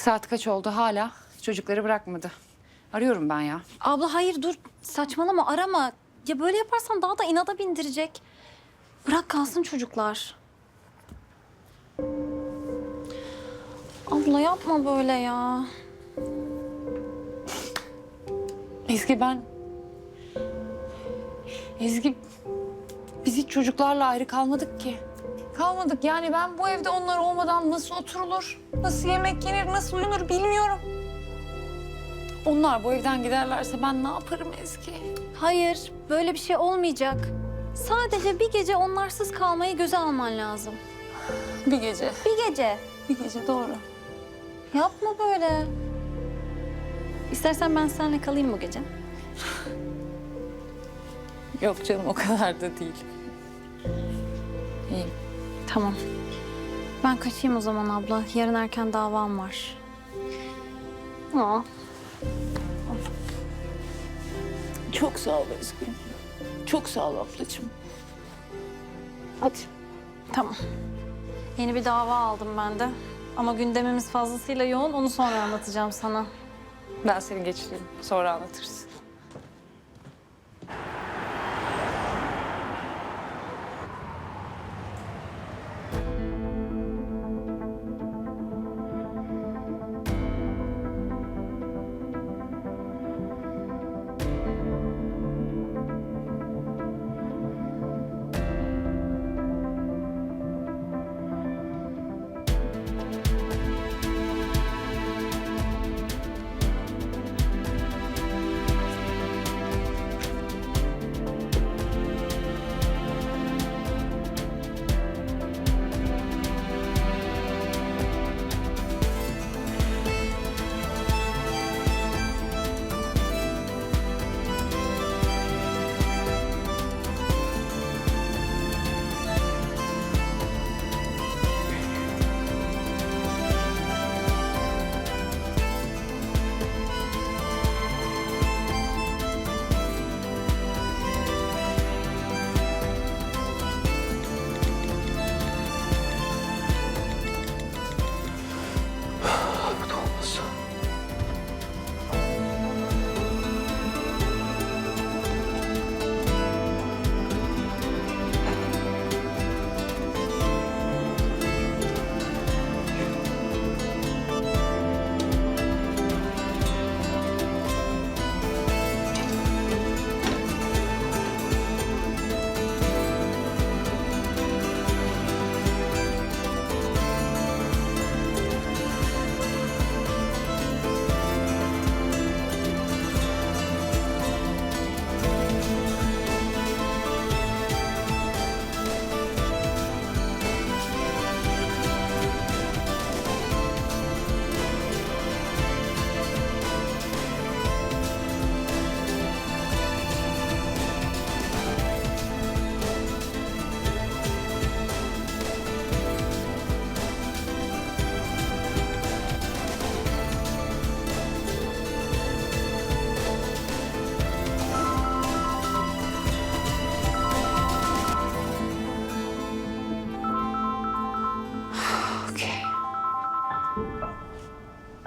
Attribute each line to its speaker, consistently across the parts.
Speaker 1: Saat kaç oldu hala çocukları bırakmadı. Arıyorum ben ya.
Speaker 2: Abla hayır dur saçmalama arama. Ya böyle yaparsan daha da inada bindirecek. Bırak kalsın çocuklar. Abla yapma böyle ya.
Speaker 1: Ezgi ben... Ezgi biz hiç çocuklarla ayrı kalmadık ki. Kalmadık yani ben bu evde onlar olmadan nasıl oturulur, nasıl yemek yenir, nasıl uyunur bilmiyorum. Onlar bu evden giderlerse ben ne yaparım Ezgi?
Speaker 2: Hayır böyle bir şey olmayacak. Sadece bir gece onlarsız kalmayı göze alman lazım.
Speaker 1: Bir gece,
Speaker 2: Bir gece.
Speaker 1: bir gece doğru.
Speaker 2: Yapma böyle. İstersen ben seninle kalayım bu gece.
Speaker 1: Yok canım o kadar da değil. İyiyim.
Speaker 2: Tamam. Ben kaçayım o zaman abla. Yarın erken davam var. Aa.
Speaker 1: Çok sağ ol Ezgi. Çok sağ ol ablacığım. Hadi.
Speaker 2: Tamam. Yeni bir dava aldım ben de. Ama gündemimiz fazlasıyla yoğun. Onu sonra anlatacağım sana.
Speaker 1: Ben seni geçireyim. Sonra anlatırız.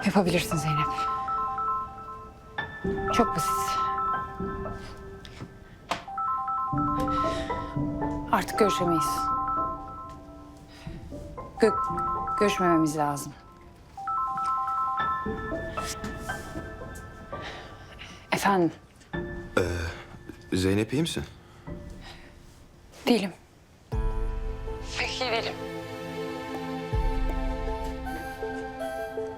Speaker 1: Yapabilirsin Zeynep. Çok basit. Artık görüşemeyiz. Gö görüşmememiz lazım. Efendim,
Speaker 3: Zeynep iyi misin?
Speaker 1: değilim. Pek iyi değilim.